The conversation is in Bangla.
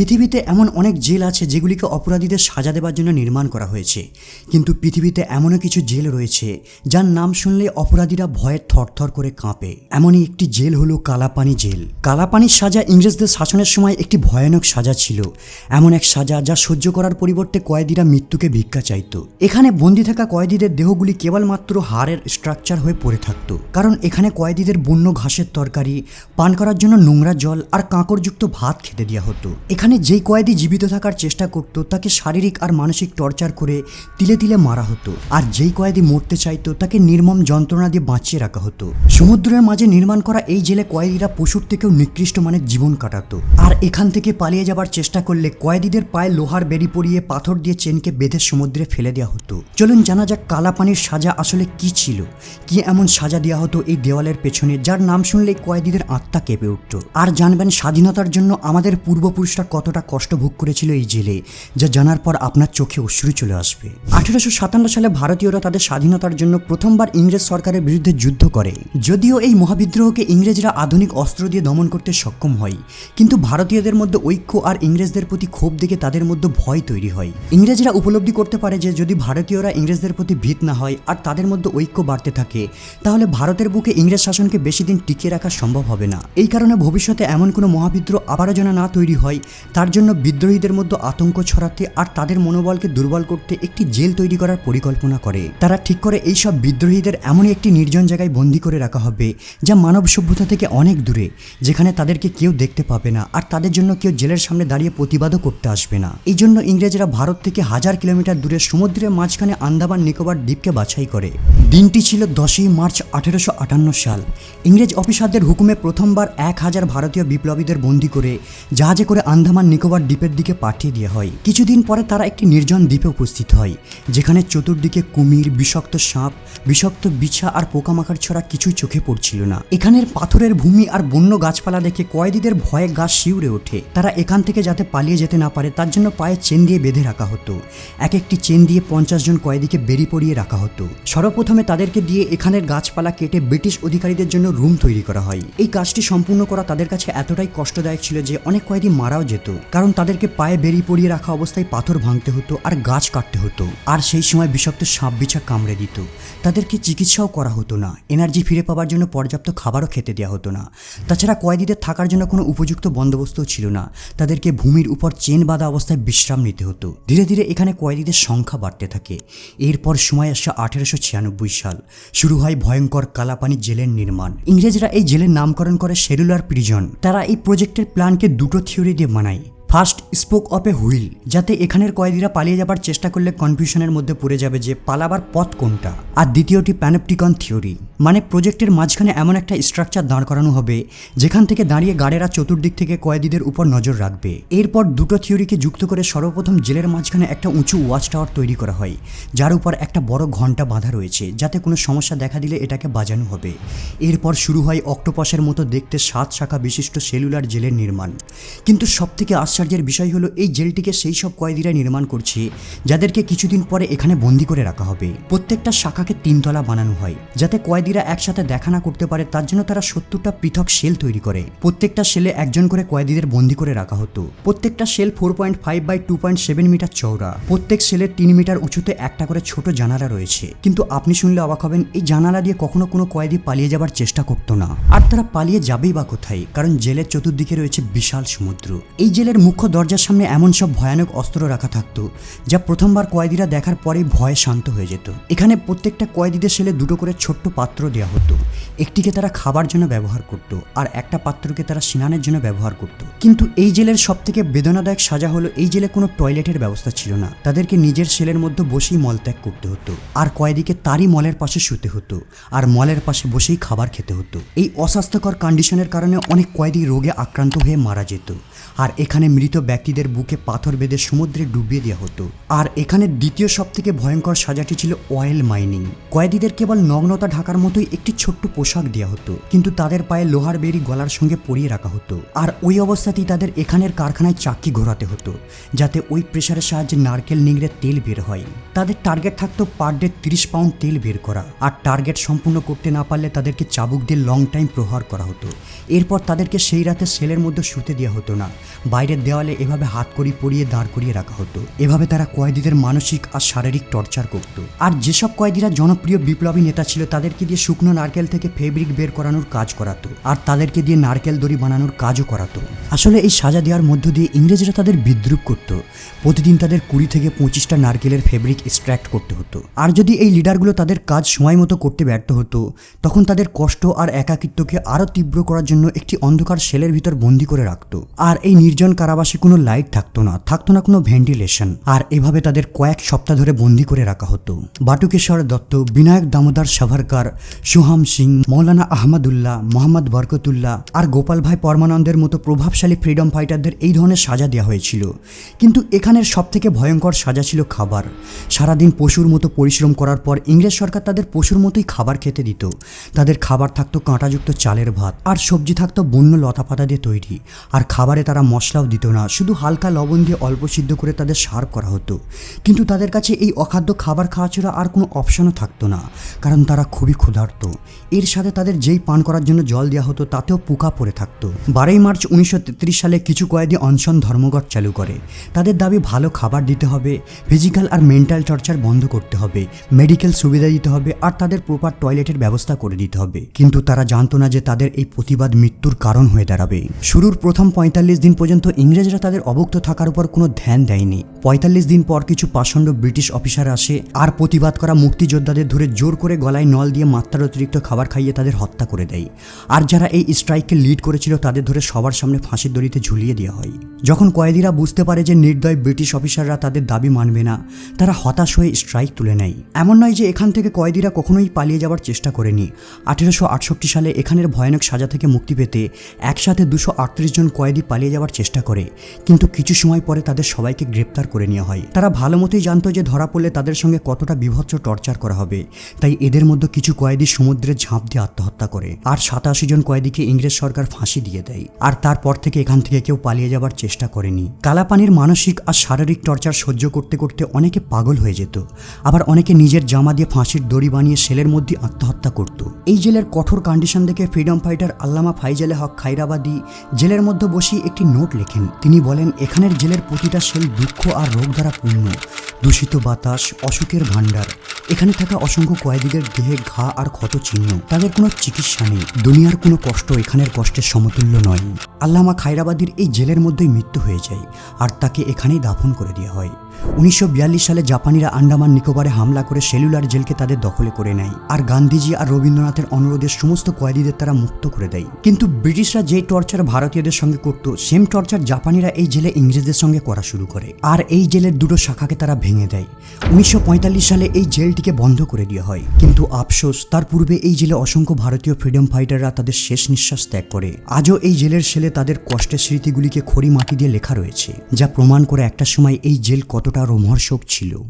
পৃথিবীতে এমন অনেক জেল আছে যেগুলিকে অপরাধীদের সাজা দেবার জন্য নির্মাণ করা হয়েছে। কিন্তু পৃথিবীতে এমনও কিছু জেল রয়েছে, যার নাম শুনলে অপরাধীরা ভয়ে থরথর করে কাঁপে। এমনই একটি জেল হলো কালাপানি জেল। কালাপানির সাজা ইংরেজদের শাসনের সময় একটি ভয়ানক সাজা ছিল। এমন এক সাজা যা সহ্য করার পরিবর্তে কয়েদিরা মৃত্যুকে ভিক্ষা চাইতো। এখানে বন্দি থাকা কয়েদিদের দেহগুলি কেবলমাত্র হাড়ের স্ট্রাকচার হয়ে পড়ে থাকতো। কারণ এখানে কয়েদিদের বন্য ঘাসের তরকারি, পান করার জন্য নোংরা জল আর কাঁকড়যুক্ত ভাত খেতে দেওয়া হতো। এখানে যেই কয়েদি জীবিত থাকার চেষ্টা করত, তাকে শারীরিক আর মানসিক টর্চার করে তিলে তিলে মারা হতো। আর যেই কয়েদি মরতে চাইতো, তাকে নির্মম যন্ত্রণা দিয়ে বাঁচিয়ে রাখা হতো। সমুদ্রের মাঝে নির্মাণ করা এই জেলে কয়েদিরা পশুর থেকেও নিকৃষ্ট মানের জীবন কাটাতো। আর এখান থেকে পালিয়ে যাবার চেষ্টা করলে কয়েদিদের পায়ে লোহার বেরি পরিয়ে পাথর দিয়ে চেনকে বেঁধে সমুদ্রে ফেলে দেওয়া হতো। চলুন জানা যাক কালাপানির সাজা আসলে কি ছিল? কি এমন সাজা দেওয়া হতো এই দেওয়ালের পেছনে, যার নাম শুনলেই কয়েদিদের আত্মা কেঁপে উঠত। আর জানবেন স্বাধীনতার জন্য আমাদের পূর্বপুরুষরা কতটা কষ্ট ভোগ করেছিল এই জেলে, যা জানার পর আপনার চোখে অশ্রু চলে আসবে। আঠেরোশো সাতান্ন সালে ভারতীয়রা তাদের স্বাধীনতার জন্য প্রথমবার ইংরেজ সরকারের বিরুদ্ধে যুদ্ধ করে। যদিও এই মহাবিদ্রোহকে ইংরেজরা আধুনিক অস্ত্র দিয়ে দমন করতে সক্ষম হয়, কিন্তু ভারতীয়দের মধ্যে ঐক্য আর ইংরেজদের প্রতি ক্ষোভ দেখে তাদের মধ্যে ভয় তৈরি হয়। ইংরেজরা উপলব্ধি করতে পারে যে, যদি ভারতীয়রা ইংরেজদের প্রতি ভীত না হয় আর তাদের মধ্যে ঐক্য বাড়তে থাকে, তাহলে ভারতের বুকে ইংরেজ শাসনকে বেশি দিন টিকিয়ে রাখা সম্ভব হবে না। এই কারণে ভবিষ্যতে এমন কোনো মহাবিদ্রোহ আবারও যেন না তৈরি হয় তার জন্য বিদ্রোহীদের মধ্যে আতঙ্ক ছড়াতে আর তাদের মনোবলকে দুর্বল করতে একটি জেল তৈরি করার পরিকল্পনা করে। তারা ঠিক করে এই সব বিদ্রোহীদের এমনই একটি নির্জন জায়গায় বন্দি করে রাখা হবে, যা মানব সভ্যতা থেকে অনেক দূরে, যেখানে তাদেরকে কেউ দেখতে পাবে না আর তাদের জন্য কেউ জেলের সামনে দাঁড়িয়ে প্রতিবাদও করতে আসবে না। এই জন্য ইংরেজরা ভারত থেকে হাজার কিলোমিটার দূরে সমুদ্রের মাঝখানে আন্দামান নিকোবর দ্বীপকে বাছাই করে। দিনটি ছিল দশই মার্চ আঠেরোশো আটান্ন সাল। ইংরেজ অফিসারদের হুকুমে প্রথমবার এক হাজার ভারতীয় বিপ্লবীদের বন্দি করে জাহাজে করে আন্দামান নিকোবর দ্বীপের দিকে পাঠিয়ে দেওয়া হয়। কিছুদিন পরে তারা একটি নির্জন দ্বীপে উপস্থিত হয়, যেখানে চতুর্দিকে কুমির, বিষাক্ত সাপ, বিষাক্ত বিছা আর পোকামাকড় ছড়া কিছুই চোখে পড়ছিল না। এখানের পাথরের ভূমি আর বন্য গাছপালা দেখে কয়েদিদের ভয়ে গা শিউরে ওঠে। তারা এখান থেকে যাতে পালিয়ে যেতে না পারে, তার জন্য পায়ে চেন দিয়ে বেঁধে রাখা হতো। এক একটি চেন দিয়ে পঞ্চাশ জন কয়েদিকে বেরি পড়িয়ে রাখা হতো। সর্বপ্রথমে তাদেরকে দিয়ে এখানের গাছপালা কেটে ব্রিটিশ অধিকারীদের জন্য রুম তৈরি করা হয়। এই কাজটি সম্পূর্ণ করা তাদের কাছে এতটাই কষ্টদায়ক ছিল যে অনেক কয়েদি মারাও যেত। কারণ তাদেরকে পায়ে বেরিয়ে পড়িয়ে রাখা অবস্থায় পাথর ভাঙতে হতো আর গাছ কাটতে হতো। আর সেই সময় বিষাক্ত সাপ বিছা কামড়ে দিত। তাদেরকে চিকিৎসাও করা হতো না। এনার্জি ফিরে পাওয়ার জন্য পর্যাপ্ত খাবারও খেতে দেওয়া হতো না। তাছাড়া কয়েদিদের থাকার জন্য কোনো উপযুক্ত বন্দোবস্তও ছিল না। তাদেরকে ভূমির উপর চেন বাঁধা অবস্থায় বিশ্রাম নিতে হতো। ধীরে ধীরে এখানে কয়েদিদের সংখ্যা বাড়তে থাকে। এরপর সময় আসে আঠেরোশো ছিয়ানব্বই সাল শুরু হয় ভয়ঙ্কর কালাপানি জেলের নির্মাণ। ইংরেজরা এই জেলের নামকরণ করে সেলুলার প্রিজন তারা এই প্রজেক্টের প্ল্যানকে দুটো থিওরি দিয়ে মানায় first spoke of a wheel যাতে এখানের কয়েদিরা পালিয়ে যাবার চেষ্টা করলে কনফিউশনের মধ্যে পড়ে যাবে যে পালাবার পথ কোনটা। আর দ্বিতীয়টি প্যানেপটিকন থিওরি মানে প্রজেক্টের মাঝখানে এমন একটা স্ট্রাকচার দাঁড় করানো হবে, যেখান থেকে দাঁড়িয়ে গার্ডেরা চতুর্দিক থেকে কয়েদিদের উপর নজর রাখবে। এরপর দুটো থিওরিকে যুক্ত করে সর্বপ্রথম জেলের মাঝখানে একটা উঁচু ওয়াচ টাওয়ার তৈরি করা হয়, যার উপর একটা বড় ঘণ্টা বাঁধা রয়েছে, যাতে কোনো সমস্যা দেখা দিলে এটাকে বাজানো হবে। এরপর শুরু হয় অক্টোপাসের মতো দেখতে সাত শাখা বিশিষ্ট সেলুলার জেলের নির্মাণ। কিন্তু সবথেকে আশ্চর্যের বিষয় হলো, এই জেলটিকে সেই সব কয়েদিরা নির্মাণ করছে, যাদেরকে কিছুদিন পরে এখানে বন্দি করে রাখা হবে। প্রত্যেকটা শাখাকে তিনতলা বানানো হয়, যাতে কয়েদিরা একসাথে দেখা না করতে পারে, তার জন্য তারা সত্তরটা পৃথক সেল তৈরি করে। প্রত্যেকটা সেলে একজন করে কয়েদিদের বন্দি করে রাখা হতো। প্রত্যেকটা cell four point five by two point seven metre চওড়া। প্রত্যেক সেলের তিন মিটার উঁচুতে একটা করে ছোট জানালা রয়েছে। কিন্তু আপনি শুনলে অবাক হবেন, এই জানালা দিয়ে কখনো কোনো কয়েদি পালিয়ে যাবার চেষ্টা করতো না। আর তারা পালিয়ে যাবেই বা কোথায়? কারণ জেলের চতুর্দিকে রয়েছে বিশাল সমুদ্র। এই জেলের মুখ্য দরজার সামনে এমন সব ভয়ানক অস্ত্র রাখা থাকতো, যা প্রথমবার কয়েদিরা দেখার পরেই ভয়ে শান্ত হয়ে যেত। এখানে প্রত্যেকটা কয়েদিদের সেলে দুটো করে ছোট্ট পাত্র দেওয়া হতো। একটিকে তারা খাবার জন্য ব্যবহার করত আর একটা পাত্রকে তারা স্নানের জন্য ব্যবহার করত। কিন্তু এই জেলের সব থেকে বেদনাদায়ক সাজা হলো, এই জেলে কোনো টয়লেটের ব্যবস্থা ছিল না। তাদেরকে নিজের সেলের মধ্যে বসেই মলত্যাগ করতে হতো আর কয়েদিকে তারই মলের পাশে শুতে হতো আর মলের পাশে বসেই খাবার খেতে হতো। এই অস্বাস্থ্যকর কন্ডিশনের কারণে অনেক কয়েদি রোগে আক্রান্ত হয়ে মারা যেত। আর এখানে মৃত ব্যক্তিদের বুকে পাথর বেঁধে সমুদ্রে ডুবিয়ে দেওয়া হতো। আর এখানে দ্বিতীয় সব থেকে ভয়ঙ্কর সাজাটি ছিল অয়েল মাইনিং কয়েদিদের কেবল নগ্নতা ঢাকার মতোই একটি ছোট্ট পোশাক দেওয়া হতো, কিন্তু তাদের পায়ে লোহার বেরি গলার সঙ্গে পরিয়ে রাখা হতো। আর ওই অবস্থাতেই তাদের এখানের কারখানায় চাক্কি ঘোরাতে হতো, যাতে ওই প্রেশারের সাহায্যে নারকেল, নিংড়ে তেল বের হয়। তাদের টার্গেট থাকতো পার ডে তিরিশ পাউন্ড তেল বের করা, আর টার্গেট সম্পূর্ণ করতে না পারলে তাদেরকে চাবুক দিয়ে লং টাইম প্রহার করা হতো। এরপর তাদেরকে সেই রাতে সেলের মধ্যে শুতে দেওয়া হতো না, বাইরের দেওয়ালে এভাবে হাত করি পরিয়ে দাঁড় করিয়ে রাখা হতো। এভাবে তারা কয়েদিদের মানসিক আর শারীরিক টর্চার করত। আর যেসব কয়েদিরা জনপ্রিয় বিপ্লবী নেতা ছিল, তাদেরকে দিয়ে শুকনো নারকেল থেকে ফেব্রিক বের করানোর কাজ করাতো, আর তাদেরকে দিয়ে নারকেল দড়ি বানানোর কাজও করাতো। আসলে এই সাজা দেওয়ার মধ্য দিয়ে ইংরেজরা তাদের বিদ্রুপ করত। প্রতিদিন তাদের কুড়ি থেকে পঁচিশটা নারকেলের ফেব্রিক এক্সট্র্যাক্ট করতে হতো। আর যদি এই লিডারগুলো তাদের কাজ সময় মতো করতে ব্যর্থ হতো, তখন তাদের কষ্ট আর একাকিত্বকে আরও তীব্র করার জন্য একটি অন্ধকার সেলের ভিতর বন্দি করে রাখতো। আর এই নির্জন কারাবাসে কোনো লাইট থাকতো না থাকতো না কোনো ভেন্টিলেশন। আর এভাবে তাদের কয়েক সপ্তাহ ধরে বন্দি করে রাখা হতো। বাটুকেশ্বর দত্ত, বিনায়ক দামোদর সাভারকার সুহাম সিং, মৌলানা আহমদুল্লাহ, মোহাম্মদ বরকতুল্লাহ আর গোপাল ভাই পরমানন্দের মতো প্রভাবশালী ফ্রিডম ফাইটারদের এই ধরনের সাজা দেওয়া হয়েছিল। কিন্তু এখানের সবথেকে ভয়ঙ্কর সাজা ছিল খাবার। সারাদিন পশুর মতো পরিশ্রম করার পর ইংরেজ সরকার তাদের পশুর মতোই খাবার খেতে দিত। তাদের খাবার থাকতো কাঁটাযুক্ত চালের ভাত আর সবজি থাকতো বন্য লতাপাতা দিয়ে তৈরি। আর খাবারে তারা মশলাও দিত না, শুধু হালকা লবণ দিয়ে অল্প সিদ্ধ করে তাদের সার্ভ করা হতো। কিন্তু তাদের কাছে এই অখাদ্য খাবার খাওয়া ছাড়া আর কোনো অপশনও থাকতো না, কারণ তারা খুবই ক্ষুধার্ত। এর সাথে তাদের যেই পান করার জন্য জল দেওয়া হতো, তাতেও পোকা পড়ে থাকতো। বারোই মার্চ উনিশশো সালে কিছু কয়েদি অনশন ধর্মঘট চালু করে। তাদের দাবি, ভালো খাবার দিতে হবে, ফিজিক্যাল আর মেন্টাল টর্চার বন্ধ করতে হবে, মেডিকেল সুবিধা দিতে হবে, আর তাদের প্রপার টয়লেটের ব্যবস্থা করে দিতে হবে। কিন্তু তারা জানতো না যে তাদের এই প্রতিবাদ মৃত্যুর কারণ হয়ে দাঁড়াবে। শুরুর প্রথম পঁয়তাল্লিশ দিন পর্যন্ত ইংরেজরা তাদের অবক্ত থাকার উপর কোনো ধ্যান দেয়নি। পঁয়তাল্লিশ দিন পর কিছু পাষণ্ড ব্রিটিশ অফিসার আসে, আর প্রতিবাদ করা মুক্তিযোদ্ধাদের ধরে জোর করে গলায় নল দিয়ে মাত্রার অতিরিক্ত খাবার খাইয়ে তাদের হত্যা করে দেয়। আর যারা এই স্ট্রাইককে লিড করেছিল, তাদের ধরে সবার সামনে ফাঁসির দড়িতে ঝুলিয়ে দেওয়া হয়। যখন কয়েদিরা বুঝতে পারে যে নির্দয় ব্রিটিশ অফিসাররা তাদের দাবি মানবে না, তারা হতাশ হয়ে স্ট্রাইক তুলে নেয়। এমন নয় যে এখান থেকে কয়েদিরা কখনোই পালিয়ে যাওয়ার চেষ্টা করেনি। আঠেরোশো আটষট্টি সালে এখানের ভয়ানক সাজা থেকে মুক্তি পেতে একসাথে দুশো আটত্রিশ জন কয়েদি পালিয়ে যাওয়ার চেষ্টা করে, কিন্তু কিছু সময় পরে তাদের সবাইকে গ্রেপ্তার করে নেওয়া হয়। তারা ভালো মতোই জানতো যে ধরা পড়লে তাদের সঙ্গে কতটা বিভৎস টর্চার করা হবে। তাই এদের মধ্যে কিছু কয়েদি সমুদ্রে ঝাঁপ দিয়ে আত্মহত্যা করে। আর সাতাশি জন কয়েদিকে ইংরেজ সরকার ফাঁসি দিয়ে দেয়। আর তারপর থেকে এখান থেকে কেউ পালিয়ে যাবার চেষ্টা করেনি। কালাপানির মানসিক আর শারীরিক টর্চার সহ্য করতে করতে অনেকে পাগল হয়ে যেত। আবার অনেকে নিজের জামা দিয়ে ফাঁসির দড়ি বানিয়ে সেলের মধ্যে আত্মহত্যা করত। এই জেলের কঠোর কন্ডিশন দেখে ফ্রিডম ফাইটার আল্লামা ফাইজালে হক খাইরাবাদী জেলের মধ্যে বসেই একটি নোট লেখেন। তিনি বলেন, এখানের জেলের প্রতিটা সেল দুঃখ আর রোগ দ্বারা পূর্ণ। দূষিত বাতাস, অসুখের ভাণ্ডার। এখানে থাকা অসংখ্য কয়েদিদের দেহে ঘা আর ক্ষত চিহ্ন তাদের কোনো চিকিৎসা নেই। দুনিয়ার কোনো কষ্ট এখানের কষ্টের সমতুল্য নয়। আল্লামা খায়রাবাদীর এই জেলের মধ্যেই মৃত্যু হয়ে যায় আর তাকে এখানেই দাফন করে দেওয়া হয়। উনিশশো বিয়াল্লিশ সালে জাপানিরা আন্দামান নিকোবরে হামলা করে সেলুলার জেলকে তাদের দখলে করে নেয় আর গান্ধীজি আর রবীন্দ্রনাথের অনুরোধে সমস্ত কয়েদিদের তারা মুক্ত করে দেয়। কিন্তু ব্রিটিশরা যে টর্চার ভারতীয়দের সঙ্গে করত, সেম টর্চার জাপানিরা এই জেলে ইংরেজদের সঙ্গে করা শুরু করে আর এই জেলের দুটো শাখাকে তারা ভেঙে দেয়। উনিশশো পঁয়তাল্লিশ সালে এই জেলটিকে বন্ধ করে দেওয়া হয়। কিন্তু আফসোস, তার পূর্বে এই জেলে অসংখ্য ভারতীয় ফ্রিডম ফাইটাররা তাদের শেষ নিঃশ্বাস ত্যাগ করে। আজও এই জেলের সেলে তাদের কষ্টের স্মৃতিগুলিকে খড়ি মাটি দিয়ে লেখা রয়েছে, যা প্রমাণ করে একটা সময় এই জেল কতটা রোমহর্ষক ছিল।